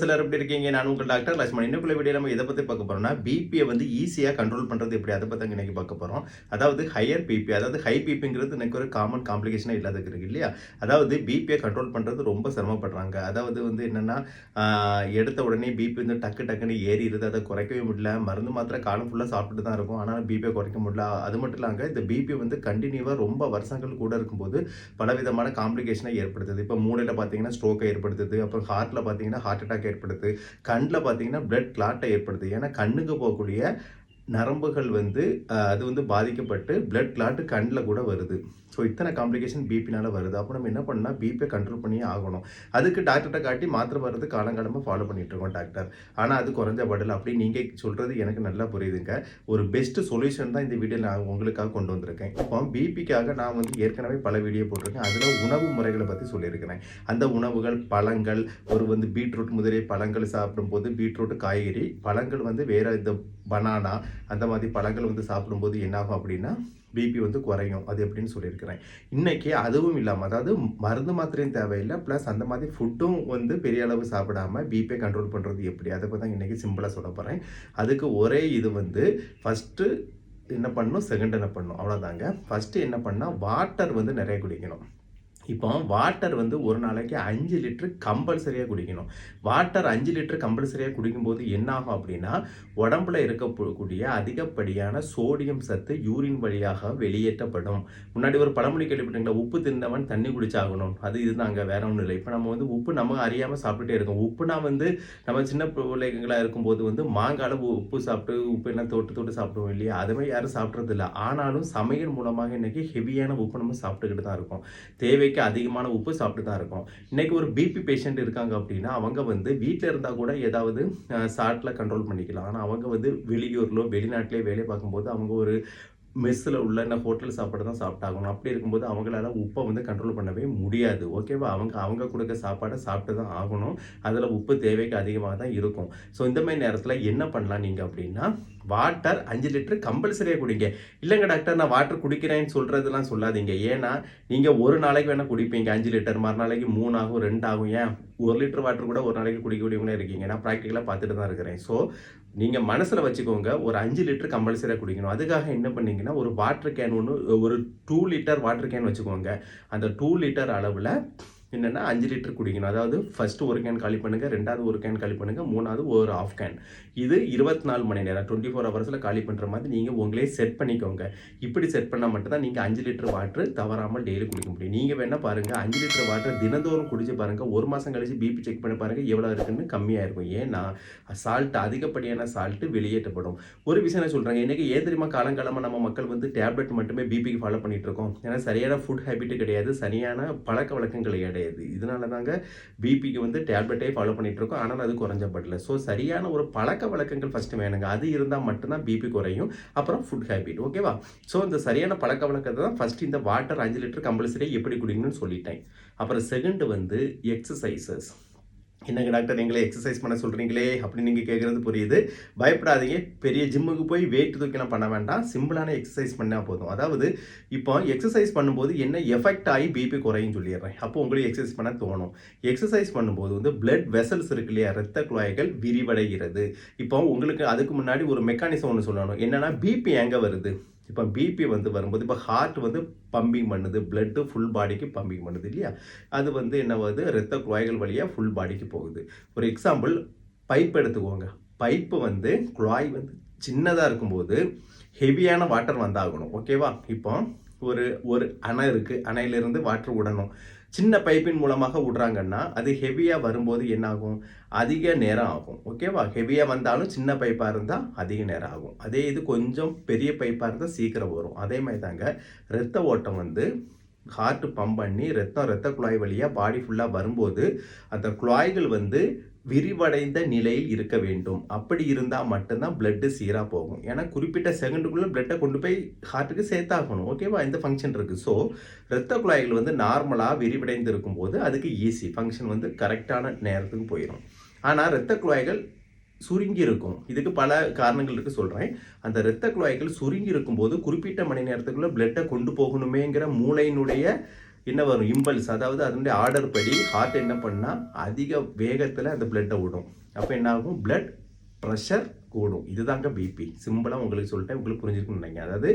சிலர் எப்படி இருக்கீங்க? நான் உங்கள் டாக்டர் லட்சுமண் இன்னுக்குள்ள வீடியோ நம்ம இதை பற்றி பார்க்க போறோம்னா பிபியை வந்து ஈஸியாக கண்ட்ரோல் பண்ணுறது எப்படி? அதை பற்றி இன்னைக்கு பார்க்க போகிறோம் அதாவது ஹையர் பிபி அதாவது ஹை பிபிங்கிறது எனக்கு ஒரு காமன் காம்ப்ளிகேஷனாக இல்லாத இருக்கு இல்லையா? அதாவது பிபியை கண்ட்ரோல் பண்ணுறது ரொம்ப சிரமப்படுறாங்க. அதாவது வந்து என்னென்னா எடுத்த உடனே பிபி வந்து டக்கு டக்குன்னு ஏறிடுது. அதை குறைக்கவே முடியல. மருந்து மாத்திரை காலம் ஃபுல்லாக சாப்பிட்டு தான் இருக்கும். ஆனால் பிபியை குறைக்க முடியல. அது மட்டும் இல்லாமல் இந்த பிபி வந்து கண்டினியூவாக ரொம்ப வருஷங்கள் கூட இருக்கும்போது பலவிதமான காம்ப்ளிகேஷனை ஏற்படுத்துது. இப்போ மூளையில் பார்த்தீங்கன்னா ஸ்ட்ரோக்கை ஏற்படுத்துது. அப்புறம் ஹார்ட்டில் பார்த்தீங்கன்னா ஹார்ட் அட்டாக் ஏற்படுத்து கண்ணில் பார்த்தீங்கன்னா பிளட் கிளாட்டை ஏற்படுத்து ஏன்னா கண்ணுக்கு போகக்கூடிய நரம்புகள் வந்து அது வந்து பாதிக்கப்பட்டு பிளட் கிளாட்டு கண்ணில் கூட வருது. ஸோ இத்தனை காம்ப்ளிகேஷன் பிபினால் வருது. அப்போ நம்ம என்ன பண்ணால் பிபியை கண்ட்ரோல் பண்ணியே ஆகணும். அதுக்கு டாக்டர்கிட்ட காட்டி மாத்திரை வர்றது காலங்காலமாக ஃபாலோ பண்ணிகிட்ருக்கோம் இருக்கோம் டாக்டர் ஆனால் அது குறைஞ்ச படல. அப்படி நீங்கள் சொல்கிறது எனக்கு நல்லா புரியுதுங்க. ஒரு பெஸ்ட் சொல்யூஷன் தான் இந்த வீடியோ நான் உங்களுக்காக கொண்டு வந்திருக்கேன். இப்போ பிபிக்காக நான் வந்து ஏற்கனவே பல வீடியோ போட்டிருக்கேன். அதில் உணவு முறைகளை பற்றி சொல்லியிருக்கிறேன். அந்த உணவுகள் பழங்கள் ஒரு வந்து பீட்ரூட் முதலிய பழங்கள் சாப்பிடும்போது பீட்ரூட் காய்கறி பழங்கள் வந்து வேறு இந்த பனானா அந்த மாதிரி பழங்கள் வந்து சாப்பிடும்போது என்னாகும் அப்படின்னா பிபி வந்து குறையும். அது எப்படின்னு சொல்லியிருக்கிறேன். இன்னைக்கு அதுவும் இல்லாமல் அதாவது மருந்து மாத்திரையும் தேவையில்லை. ப்ளஸ் அந்த மாதிரி ஃபுட்டும் வந்து பெரிய அளவு சாப்பிடாம பிபியை கண்ட்ரோல் பண்ணுறது எப்படி? அதை பற்றி தான் இன்றைக்கி சிம்பிளாக சொல்ல போகிறேன் அதுக்கு ஒரே இது வந்து ஃபஸ்ட்டு என்ன பண்ணணும்? செகண்ட் என்ன பண்ணணும்? அவ்வளோதாங்க ஃபஸ்ட்டு என்ன பண்ணால் வாட்டர் வந்து நிறைய குடிக்கணும். இப்போ வாட்டர் வந்து ஒரு நாளைக்கு அஞ்சு லிட்டரு கம்பல்சரியாக குடிக்கணும். வாட்டர் அஞ்சு லிட்டரு கம்பல்சரியாக குடிக்கும்போது என்ன ஆகும் அப்படின்னா உடம்புல இருக்கக்கூடிய அதிகப்படியான சோடியம் சத்து யூரின் வழியாக வெளியேற்றப்படும். முன்னாடி ஒரு பழமொழி கேள்விப்பட்டீங்களா உப்பு தின்னவன் தண்ணி குடிச்சாகணும். அது இதுதாங்க வேற ஒன்றும் இல்லை. இப்போ நம்ம வந்து உப்பு நம்ம அறியாமல் சாப்பிட்டுட்டே இருக்கோம். உப்புனா வந்து நம்ம சின்ன பிள்ளைங்களாக இருக்கும்போது வந்து மாங்கால உப்பு சாப்பிட்டு உப்பு எல்லாம் தொட்டு தொட்டு சாப்பிடுவோம் இல்லையா? அது மாதிரி யாரும் சாப்பிட்றது இல்லை ஆனாலும் சமையல் மூலமாக இன்றைக்கி ஹெவியான உப்பு நம்ம சாப்பிட்டுக்கிட்டு தான் இருக்கோம். தேவைக்கு அதிகமான உப்பு சாப்பிட்டு தான் இருக்கும். இன்னைக்கு ஒரு பிபி பேஷண்ட் இருக்காங்க அப்படின்னா அவங்க வந்து வீட்டில் இருந்தால் கூட ஏதாவது சாட்டில் கண்ட்ரோல் பண்ணிக்கலாம். ஆனால் அவங்க வந்து வெளியூர்லோ வெளிநாட்டிலே வேலை பார்க்கும்போது அவங்க ஒரு மெஸ்ஸில் உள்ள இந்த ஹோட்டல் சாப்பாடு தான் சாப்பிட்டாகணும். அப்படி இருக்கும்போது அவங்களால உப்பை வந்து கண்ட்ரோல் பண்ணவே முடியாது. ஓகேவா அவங்க அவங்க கொடுக்க சாப்பாடை சாப்பிட்டு தான் ஆகணும். அதில் உப்பு தேவைக்கு அதிகமாக தான் இருக்கும். ஸோ இந்த மாதிரி நேரத்தில் என்ன பண்ணலாம் நீங்கள் அப்படின்னா வாட்டர் அஞ்சு லிட்டர் கம்பல்சரியாக குடிங்க. இல்லைங்க டாக்டர் நான் வாட்டர் குடிக்கிறேன்னு சொல்கிறதுலாம் சொல்லாதீங்க. ஏன்னா நீங்கள் ஒரு நாளைக்கு வேணால் குடிப்பீங்க. அஞ்சு லிட்டர் மறுநாளைக்கு மூணு ஆகும் ரெண்டு ஆகும் ஏன்? ஒரு லிட்டர் வாட்டர் கூட ஒரு நாளைக்கு குடிக்கக்கூடியவங்களே இருக்கீங்க. நான் ப்ராக்டிக்கலாக பார்த்துட்டு தான் இருக்கிறேன். ஸோ நீங்கள் மனசில் வச்சுக்கோங்க ஒரு அஞ்சு லிட்டர் கம்பல்சரியாக குடிக்கணும். அதுக்காக என்ன பண்ணீங்கன்னா ஒரு வாட்டர் கேன் ஒன்று ஒரு டூ லிட்டர் வாட்டர் கேன் வச்சுக்கோங்க. அந்த டூ லிட்டர் அளவில் என்னென்னா அஞ்சு லிட்டர் குடிக்கணும். அதாவது ஃபஸ்ட்டு ஒரு கேன் காலி பண்ணுங்கள் ரெண்டாவது ஒரு கேன் காலி பண்ணுங்கள் மூணாவது ஒரு ஆஃப் கேன் இது இருபத்தி நாலு மணி நேரம் டுவெண்ட்டி ஃபோர் ஹவர்ஸில் காலி பண்ணுற மாதிரி நீங்கள் உங்களே செட் பண்ணிக்கோங்க. இப்படி செட் பண்ணால் மட்டும்தான் நீங்கள் அஞ்சு லிட்டர் வாட்ரு தவறாமல் டெய்லி குடிக்க முடியும். நீங்கள் வேணால் பாருங்கள் அஞ்சு லிட்டர் வாட்டர் தினந்தோறும் குடிச்சு பாருங்கள் ஒரு மாதம் கழிச்சு பிபி செக் பண்ணி பாருங்கள் எவ்வளோ இருக்குன்னு கம்மியாக இருக்கும். ஏன்னா சால்ட் அதிகப்படியான சால்ட்டு வெளியேற்றப்படும். ஒரு விஷயம் என்ன சொல்கிறாங்க இன்றைக்கி ஏன் தெரியுமா? காலங்காலமாக நம்ம மக்கள் வந்து டேப்லெட் மட்டுமே பிபிக்கு ஃபாலோ பண்ணிட்டு இருக்கோம். ஏன்னா சரியான ஃபுட் ஹேபிட்டு கிடையாது. சரியான பழக்க வழக்கங்கள் கிடையாது. கிடையாது. இதனால தாங்க பிபிக்கு வந்து டேப்லெட்டே ஃபாலோ பண்ணிட்டு இருக்கோம் ஆனால் அது குறைஞ்சப்படல. ஸோ சரியான ஒரு பழக்க வழக்கங்கள் ஃபஸ்ட்டு வேணுங்க. அது இருந்தால் மட்டும்தான் பிபி குறையும். அப்புறம் ஃபுட் ஹேபிட் ஓகேவா ஸோ இந்த சரியான பழக்க வழக்கத்தை தான் ஃபஸ்ட் இந்த வாட்டர் அஞ்சு லிட்டர் கம்பல்சரி எப்படி குடிக்கணும்னு சொல்லிட்டேன். அப்புறம் செகண்டு வந்து எக்ஸசைசஸ் என்னங்க டாக்டர் எங்களை எக்ஸசைஸ் பண்ண சொல்கிறீங்களே அப்படின்னு நீங்கள் கேட்குறது புரியுது. பயப்படாதீங்க. பெரிய ஜிம்முக்கு போய் வெயிட் தூக்கிலாம் பண்ண வேண்டாம். சிம்பிளான எக்ஸசைஸ் பண்ணால் போதும். அதாவது இப்போ எக்ஸசைஸ் பண்ணும்போது என்ன எஃபெக்ட் ஆகி பிபி குறையும் சொல்லிடுறேன். அப்போ உங்களுக்கு எக்ஸசைஸ் பண்ண தோணும். எக்ஸசைஸ் பண்ணும்போது வந்து பிளட் வெசல்ஸ் இருக்கு இல்லையா? ரத்த குழாய்கள் விரிவடைகிறது. இப்போ உங்களுக்கு அதுக்கு முன்னாடி ஒரு மெக்கானிசம் ஒன்று சொல்லணும். என்னென்னா பிபி எங்கே வருது? இப்போ பிபி வந்து வரும்போது இப்போ ஹார்ட் வந்து பம்பிங் பண்ணுது பிளட்டு ஃபுல் பாடிக்கு பம்பிங் பண்ணுது இல்லையா? அது வந்து என்ன வருது ரத்த குழாய்கள் வழியாக ஃபுல் பாடிக்கு போகுது. ஒரு எக்ஸாம்பிள் பைப் எடுத்துக்கோங்க. பைப்பு வந்து குழாய் வந்து சின்னதாக இருக்கும்போது ஹெவியான வாட்டர் வந்தாகணும். ஓகேவா இப்போ ஒரு ஒரு அணை இருக்குது அணையிலேருந்து வாட்டர் விடணும் சின்ன பைப்பின் மூலமாக விடுறாங்கன்னா அது ஹெவியாக வரும்போது என்ன ஆகும் அதிக நேரம் ஆகும். ஓகேவா ஹெவியாக வந்தாலும் சின்ன பைப்பாக இருந்தால் அதிக நேரம் ஆகும். அதே இது கொஞ்சம் பெரிய பைப்பாக இருந்தால் சீக்கிரம் வரும். அதே மாதிரி தாங்க ரத்த ஓட்டம் வந்து ஹார்ட் பம்ப் பண்ணி ரத்தம் ரத்த குழாய் வழியாக பாடி ஃபுல்லாக வரும்போது அந்த குழாய்கள் வந்து விரிவடைந்த நிலையில் இருக்க வேண்டும். அப்படி இருந்தால் மட்டும்தான் பிளட்டு சீராக போகும். ஏன்னா குறிப்பிட்ட செகண்டுக்குள்ளே பிளட்டை கொண்டு போய் ஹார்ட்டுக்கு சேர்த்தாகணும். ஓகேவா இந்த ஃபங்க்ஷன் இருக்குது ஸோ இரத்த குழாய்கள் வந்து நார்மலாக விரிவடைந்து இருக்கும்போது அதுக்கு ஈஸி ஃபங்க்ஷன் வந்து கரெக்டான நேரத்துக்கு போயிடும் ஆனால் இரத்த குழாய்கள் சுருங்கி இருக்கும் இதுக்கு பல காரணங்கள் இருக்கு சொல்கிறேன் அந்த இரத்த குழாய்கள் சுருங்கி இருக்கும்போது குறிப்பிட்ட மணி நேரத்துக்குள்ள பிளட்டை கொண்டு போகணுமேங்கிற மூளையினுடைய என்ன வரும்? இம்பல்ஸ் அதாவது அதனுடைய ஆர்டர் படி ஹார்ட் என்ன பண்ணால் அதிக வேகத்தில் அந்த பிளட்டை விடும். அப்போ என்ன ஆகும் பிளட் ப்ரெஷர் கூடும். இதுதாங்க பிபி சிம்பிளாக உங்களுக்கு சொல்லிட்டேன். உங்களுக்கு புரிஞ்சிருக்குன்னு நினைக்கிறேன். அதாவது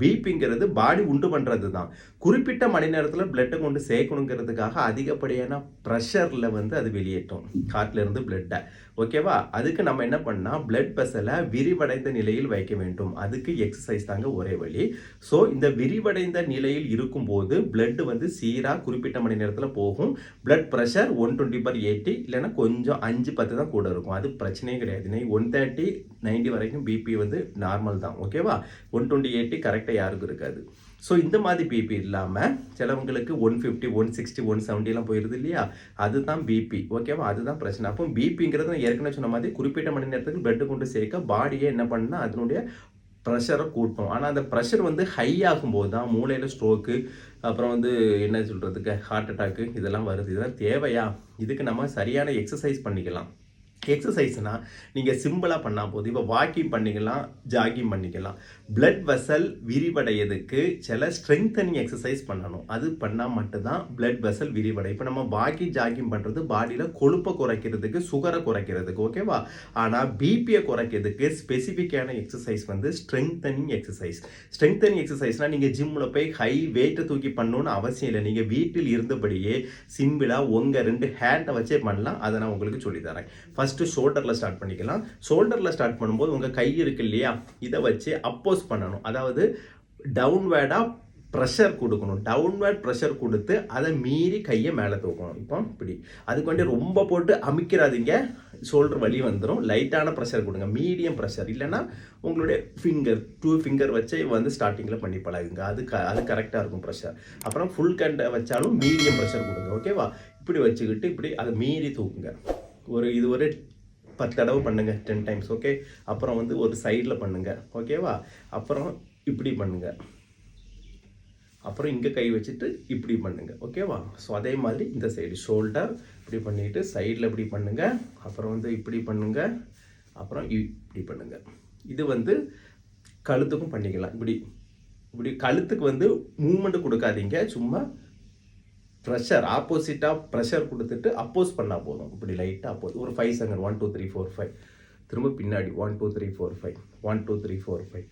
பிபிங்கிறது பாடி உண்டு பண்ணுறது தான் குறிப்பிட்ட மணி நேரத்தில் பிளட்டை கொண்டு சேர்க்கணுங்கிறதுக்காக அதிகப்படியான ப்ரெஷரில் வந்து அது வெளியேற்றும். ஹார்ட்லேருந்து பிளட்டை ஓகேவா? அதுக்கு நம்ம என்ன பண்ணால் பிளட் வெசலை விரிவடைந்த நிலையில் வைக்க வேண்டும். அதுக்கு எக்ஸசைஸ் தாங்க ஒரே வழி. ஸோ இந்த விரிவடைந்த நிலையில் இருக்கும்போது பிளட் வந்து சீராக குறிப்பிட்ட மணி நேரத்தில் போகும். Blood pressure one twenty per eighty இல்லைன்னா கொஞ்சம் அஞ்சு பத்து தான் கூட இருக்கும். அது பிரச்சனையே கிடையாது. நீ ஒன் தேர்ட்டி நைன்டி வரைக்கும் பிபி வந்து நார்மல் தான். ஓகேவா? ஒன் டுவெண்ட்டி எயிட்டி கரெக்டாக யாருக்கும் இருக்காது. ஸோ இந்த மாதிரி பிபி இல்லாமல் சிலவங்களுக்கு one fifty one sixty one செவன்ட்டிலாம் போயிடுது இல்லையா? அதுதான் பிபி ஓகேவா அதுதான் பிரச்சனை. அப்போ பிபிங்கிறது நான் ஏற்கனவே சொன்ன மாதிரி குறிப்பிட்ட மணி நேரத்துக்கு பிளட்டு கொண்டு சேர்க்க பாடியே என்ன பண்ணால் அதனுடைய ப்ரெஷரை கூட்டும். ஆனால் அந்த ப்ரெஷர் வந்து ஹை ஆகும்போது தான் மூளையில் ஸ்ட்ரோக்கு அப்புறம் வந்து என்ன சொல்கிறதுக்கு ஹார்ட் அட்டாக்கு இதெல்லாம் வருது. இதெல்லாம் தேவையா? இதுக்கு நம்ம சரியான எக்ஸசைஸ் பண்ணிக்கலாம். எக்ஸசைஸ்னால் நீங்கள் சிம்பிளாக பண்ணால் போதும். இப்போ வாக்கிங் பண்ணிக்கலாம் ஜாகிங் பண்ணிக்கலாம். பிளட் வெசல் விரிவடையதுக்கு சில ஸ்ட்ரெங்தனிங் எக்ஸசைஸ் பண்ணணும். அது பண்ணால் மட்டும்தான் பிளட் வெசல் விரிவடை. இப்போ நம்ம வாக்கிங் ஜாகிங் பண்ணுறது பாடியில் கொழுப்பை குறைக்கிறதுக்கு சுகரை குறைக்கிறதுக்கு ஓகேவா ஆனால் பிபியை குறைக்கிறதுக்கு ஸ்பெசிஃபிக்கான எக்ஸசைஸ் வந்து ஸ்ட்ரெங்தனிங் எக்ஸசைஸ் ஸ்ட்ரெங்தனிங் எக்ஸசைஸ்னால் நீங்கள் ஜிம்மில் போய் ஹை வெயிட்டை தூக்கி பண்ணணும்னு அவசியம் இல்லை. நீங்கள் வீட்டில் இருந்தபடியே சிம்பிளாக உங்கள் ரெண்டு ஹேண்டை வச்சே பண்ணலாம். அதை நான் உங்களுக்கு சொல்லித்தரேன் ஃபஸ்ட்டு ஷோல்டரில் ஸ்டார்ட் பண்ணிக்கலாம். ஷோல்டரில் ஸ்டார்ட் பண்ணும்போது உங்கள் கை இருக்கு இல்லையா? இதை வச்சு அப்போஸ் பண்ணணும். அதாவது டவுன்வேர்டாக ப்ரெஷர் கொடுக்கணும். டவுன்வேர்ட் ப்ரெஷர் கொடுத்து அதை மீறி கையை மேலே தூக்கணும். இப்போ இப்படி. அதுக்கு வேண்டி ரொம்ப போட்டு அமிக்கிறாதீங்க. ஷோல்டர் வலி வந்துடும் லைட்டான ப்ரெஷர் கொடுங்க. மீடியம் ப்ரெஷர் இல்லைன்னா உங்களுடைய ஃபிங்கர் டூ ஃபிங்கர் வச்சு வந்து ஸ்டார்டிங்கில் பண்ணி பழகுங்க. அது க அது கரெக்டாக இருக்கும் ப்ரெஷர் அப்புறம் ஃபுல் கண்டை வச்சாலும் மீடியம் ப்ரெஷர் கொடுங்க. ஓகேவா இப்படி வச்சுக்கிட்டு இப்படி அதை மீறி தூக்குங்க. ஒரு இது ஒரு பத்து தடவை பண்ணுங்கள் டென் டைம்ஸ் ஓகே அப்புறம் வந்து ஒரு சைடில் பண்ணுங்கள் ஓகேவா அப்புறம் இப்படி பண்ணுங்கள் அப்புறம் இங்கே கை வச்சுட்டு இப்படி பண்ணுங்கள் ஓகேவா ஸோ அதே மாதிரி இந்த சைடு ஷோல்டர் இப்படி பண்ணிவிட்டு சைடில் இப்படி பண்ணுங்கள் அப்புறம் வந்து இப்படி பண்ணுங்கள் அப்புறம் இப்படி பண்ணுங்கள் இது வந்து கழுத்துக்கும் பண்ணிக்கலாம். இப்படி இப்படி கழுத்துக்கு வந்து மூமெண்ட் கொடுக்காதீங்க. சும்மா ப்ரெஷர் ஆப்போசிட்டாக ப்ரெஷர் கொடுத்துட்டு அப்போஸ் பண்ணால் போதும். இப்படி லைட்டாக அப்போஸ் ஒரு five second one two three four five திரும்ப பின்னாடி one two three four five one two three four five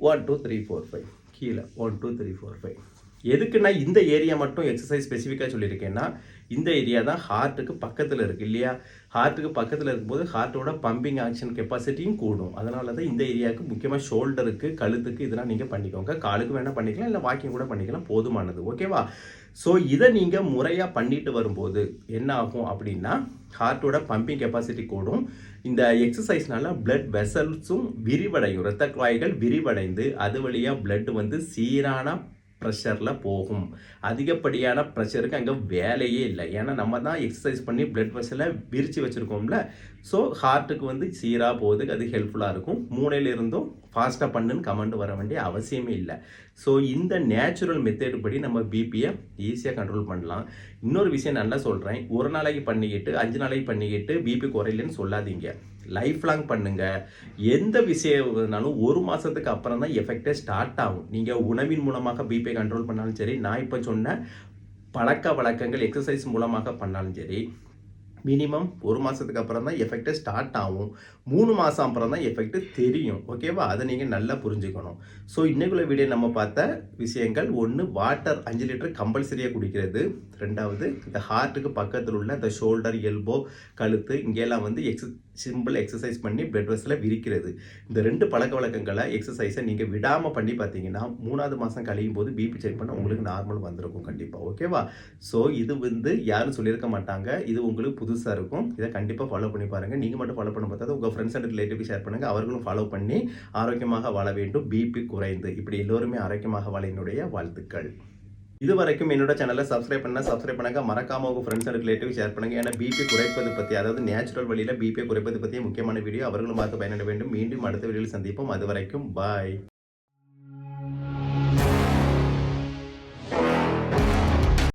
one two three four five கீழே one two three four five எதுக்குன்னா இந்த ஏரியா மட்டும் எக்ஸசைஸ் ஸ்பெசிஃபிக்காக சொல்லியிருக்கேன்னா இந்த ஏரியா தான் ஹார்ட்டுக்கு பக்கத்தில் இருக்குது இல்லையா? ஹார்ட்டுக்கு பக்கத்தில் இருக்கும்போது ஹார்ட்டோட பம்பிங் ஆக்ஷன் கெப்பாசிட்டியும் கூடும். அதனால தான் இந்த ஏரியாவுக்கு முக்கியமாக ஷோல்டருக்கு கழுத்துக்கு இதெல்லாம் நீங்கள் பண்ணிக்கோங்க. காலுக்கு வேணால் பண்ணிக்கலாம் இல்லை வாக்கிங் கூட பண்ணிக்கலாம் போதுமானது. ஓகேவா ஸோ இதை நீங்கள் முறையாக பண்ணிட்டு வரும்போது என்ன ஆகும் அப்படின்னா ஹார்ட்டோட பம்பிங் கெப்பாசிட்டி கூடும். இந்த எக்ஸசைஸ்னால பிளட் வெசல்ஸும் விரிவடையும். இரத்த குழாய்கள் விரிவடைந்து அது வழியாக பிளட் வந்து சீரான ப்ரெஷரில் போகும். அதிகப்படியான ப்ரெஷருக்கு அங்கே வேலையே இல்லை. ஏன்னா நம்ம தான் எக்ஸசைஸ் பண்ணி பிளட் வெசலை விரித்து வச்சுருக்கோம்ல. ஸோ ஹார்ட்டுக்கு வந்து சீராக போகிறதுக்கு அது ஹெல்ப்ஃபுல்லாக இருக்கும். மூளையிலிருந்தும் ஃபாஸ்ட்டாக பண்ணுன்னு கமெண்ட் வர வேண்டிய அவசியமே இல்லை. ஸோ இந்த நேச்சுரல் மெத்தேடு படி நம்ம பிபியை ஈஸியாக கண்ட்ரோல் பண்ணலாம். இன்னொரு விஷயம் நல்லா சொல்கிறேன் ஒரு நாளைக்கு பண்ணிக்கிட்டு அஞ்சு நாளைக்கு பண்ணிக்கிட்டு பிபி குறையிலன்னு சொல்லாதீங்க. லைஃப் லாங் பண்ணுங்க. எந்த விஷயம்னாலும் ஒரு மாதத்துக்கு அப்புறம் தான் எஃபெக்டே ஸ்டார்ட் ஆகும். நீங்கள் உணவின் மூலமாக பிபியை கண்ட்ரோல் பண்ணாலும் சரி நான் இப்போ சொன்ன பழக்க வழக்கங்கள் எக்ஸசைஸ் மூலமாக பண்ணாலும் சரி மினிமம் ஒரு மாதத்துக்கு அப்புறம் தான் எஃபெக்டே ஸ்டார்ட் ஆகும். மூணு மாதம் அப்புறம் தான் எஃபெக்ட் தெரியும். ஓகேவா அதை நீங்கள் நல்லா புரிஞ்சுக்கணும். ஸோ இன்னைக்குள்ள வீடியோ நம்ம பார்த்த விஷயங்கள். ஒன்று வாட்டர் அஞ்சு லிட்டர் கம்பல்சரியாக குடிக்கிறது. ரெண்டாவது இந்த ஹார்ட்டுக்கு பக்கத்தில் உள்ள இந்த ஷோல்டர் எல்போ கழுத்து இங்கெல்லாம் வந்து எக்ஸ சிம்பிள் எக்ஸசைஸ் பண்ணி பெட் வெஸ்ஸில் விரிக்கிறது. இந்த ரெண்டு பழக்க வழக்கங்களை எக்ஸசைஸை நீங்கள் விடாமல் பண்ணி பார்த்தீங்கன்னா மூணாவது மாதம் கழியும் போது பிபி செக் பண்ண உங்களுக்கு நார்மல் வந்திருக்கும் கண்டிப்பாக ஓகேவா ஸோ இது வந்து யாரும் சொல்லியிருக்க மாட்டாங்க. இது உங்களுக்கு புதுசாக இருக்கும். இதை கண்டிப்பாக ஃபாலோ பண்ணி பாருங்கள் நீங்கள் மட்டும் ஃபாலோ பண்ண பார்த்தா உங்கள் ஃப்ரெண்ட்ஸ் அண்ட் ரிலேட்டிவ் ஷேர் பண்ணுங்கள் அவர்களும் ஃபாலோ பண்ணி ஆரோக்கியமாக வாழ வேண்டும். பிபி குறைந்து. இப்படி எல்லோருமே ஆரோக்கியமாக வாழ என்னுடைய வாழ்த்துக்கள். இது வரைக்கும் என்னோட சேனலை சப்ஸ்கிரைப் பண்ணால் சப்ஸ்கிரைப் பண்ணுங்க. மறக்காம உங்கள் ஃப்ரெண்ட்ஸ் அண்ட் ரிலேட்டிவ் ஷேர் பண்ணுங்க. ஏன்னா பிபி குறைப்பது பற்றி அதாவது நேச்சுரல் வழியில் பிபி குறைப்பது பற்றிய முக்கியமான வீடியோ அவர்களும் பார்த்து பயனடைய வேண்டும். மீண்டும் அடுத்த வீடியோவில் சந்திப்போம். அது வரைக்கும் பாய்